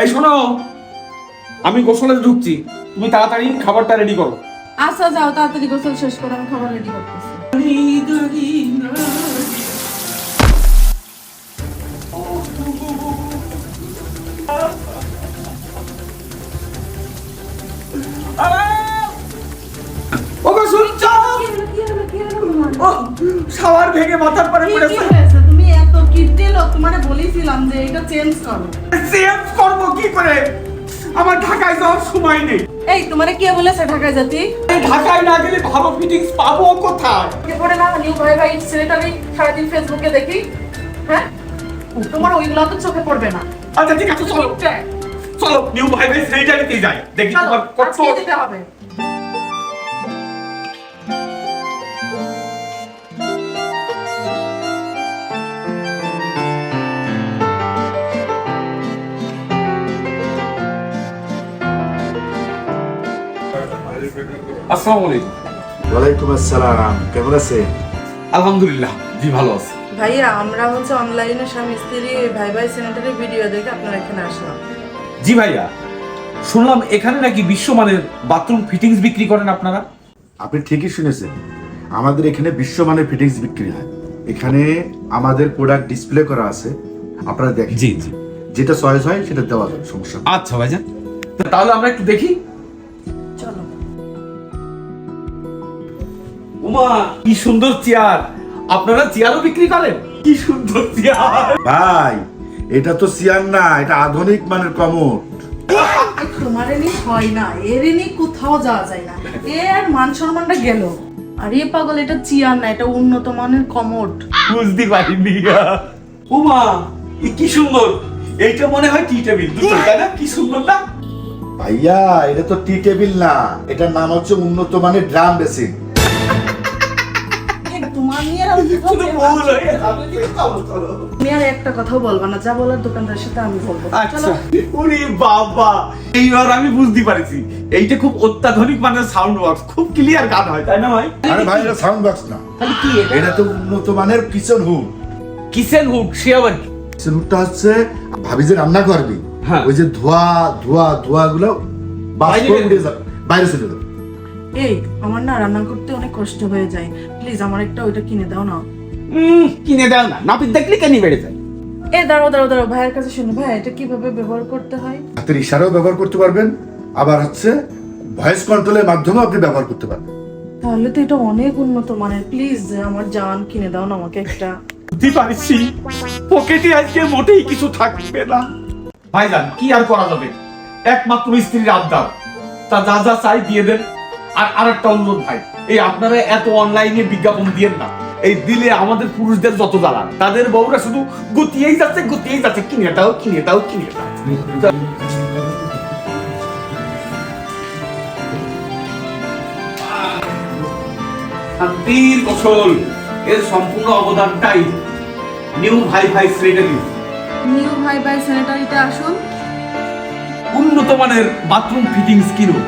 এই শোনো আমি গোসলে ঢুকছি। তুমি তাড়াতাড়ি খাবারটা রেডি করো। আচ্ছা যাও তাড়াতাড়ি গোসল শেষ করে আমি খাবার রেডি করতেছি। ও শাওয়ার ভেঙে মাথার পরে পড়েছে। তোমারে বলেছিলাম যে এটা চেঞ্জ করো। চেঞ্জ করব কি করে? আমার ঢাকায় যাওয়ার সময় নেই। এই তোমারে কে বলেছে ঢাকায় যেতে? এই ঢাকায় না গেলে ভালো ফিটিংস পাবো কোথায়? পরে না নিউ ভাই ভাই ছেলেটা আমি সারাদিন ফেসবুকে দেখি। হ্যাঁ? তোমার ওইগুলো তো চোখে পড়বে না। আচ্ছা ঠিক আছে চলো। চলো নিউ ভাই ভাই সেইটারিতেই যাই। দেখি তোমার কত হবে। আসসালামু আলাইকুম। ওয়ালাইকুম আসসালাম কেমন আছে আলহামদুলিল্লাহ জি ভালো আছি। ভাইয়া আমরা হচ্ছে অনলাইনে স্বামী স্ত্রী ভাই ভাই সেন্টারের ভিডিও দেখে আপনার এখানে আসলাম। জি ভাইয়া শুনলাম এখানে নাকি বিশ্বমানের বাথরুম ফিটিংস বিক্রি করেন আপনারা? আপনি ঠিকই শুনেছেন। আমাদের এখানে বিশ্বমানের ফিটিংস বিক্রি হয়। এখানে আমাদের প্রোডাক্ট ডিসপ্লে করা আছে। আপনারা দেখেন। জি জি। যেটা চয়েস হয় সেটা দেওয়া যাবে সমস্যা নেই। আচ্ছা ভাইজান। তাহলে আমরা একটু দেখি। উমা কি সুন্দর চেয়ার। আপনারা চেয়ারও বিক্রি করেন? কি সুন্দর চেয়ার। ভাই এটা তো সিয়ার না এটা আধুনিক মানের কমোড। তোমার এনি হয় না এর এনি কোথাও যাওয়া যায় না। এর মান সম্মানটা গেল। আর এ পাগল এটা চিয়ার না এটা উন্নত মানের কমোড। বুঝতে পারিনি। উমা এ কি সুন্দর। এইটা মনে হয় টি টেবিল দুটো তাই না? কি সুন্দর না? ভাইয়া এটা তো টি টেবিল না এটার নাম হচ্ছে উন্নত মানের ড্রাম বেসিন। তোমার নিয়ে আর আমি শুধু কোথাও ভুল যাব? হয়ে গেছে। চলো, চলো। তুমি আর একটা কথাও বলবা না যা বলার দোকানদারের সাথে আমি বলব। আচ্ছা। ওরে বাবা এইবার আমি বুঝতে পারছি। এইটা খুব অত্যাধুনিক মানের সাউন্ড বক্স খুব ক্লিয়ার গান হয় তাই না ভাই? আরে ভাই এটা সাউন্ড বক্স না। তাহলে কি এটা? তো উন্নত মানের কিচেন হুড কিচেন হুড সে আবার কি কিচেন হুডটা হচ্ছে ভাবি যে রান্না করবি হ্যাঁ। ওই যে ধোয়া ধোয়া ধোয়া গুলো বাইরে চলে যাবে। এই আমার না রান্না করতে অনেক কষ্ট হয়ে যায়। প্লিজ আমার একটা ওইটা কিনে দাও না। কিনে দাও না। নাপিত দেখলে কেন বেড়ে যায়? এ দাঁড়াও দাঁড়াও দাঁড়াও ভাইয়ের কাছে শুনো। ভাই এটা কীভাবে ব্যবহার করতে হয়? হাতের ইশারাও ব্যবহার করতে পারবেন। আবার হচ্ছে ভয়েস কন্ট্রোলের মাধ্যমেও আপনি ব্যবহার করতে পারবেন। তাহলে তো এটা অনেক উন্নত মানের। প্লিজ আমার জান কিনে দাও না আমাকে একটা। বুঝতে পারছি। পকেটে আজকে মোটেই কিছু থাকবে না। ভাইজান কি আর করা যাবে? একমাত্র স্ত্রীর আবদার। তা যা যা চাই দিয়ে দেন। আর আরেকটা অনুরোধ ভাই এই আপনারা এত অনলাইনে বিজ্ঞাপন দিয়েন না। এই দিলে আমাদের পুরুষদের যত জ্বালা তাদের বউরা শুধু গুতিয়েই যাচ্ছে গুতিয়েই যাচ্ছে কিনে দাও কিনে দাও কিনে দাও। শান্তির কৌশল এর সম্পূর্ণ অবদানটাই নিউ ভাই ভাই শ্রেণি নিউ ভাই ভাই স্যানিটারিতে আসুন। উন্নত মানের বাথরুম ফিটিংস কিনুন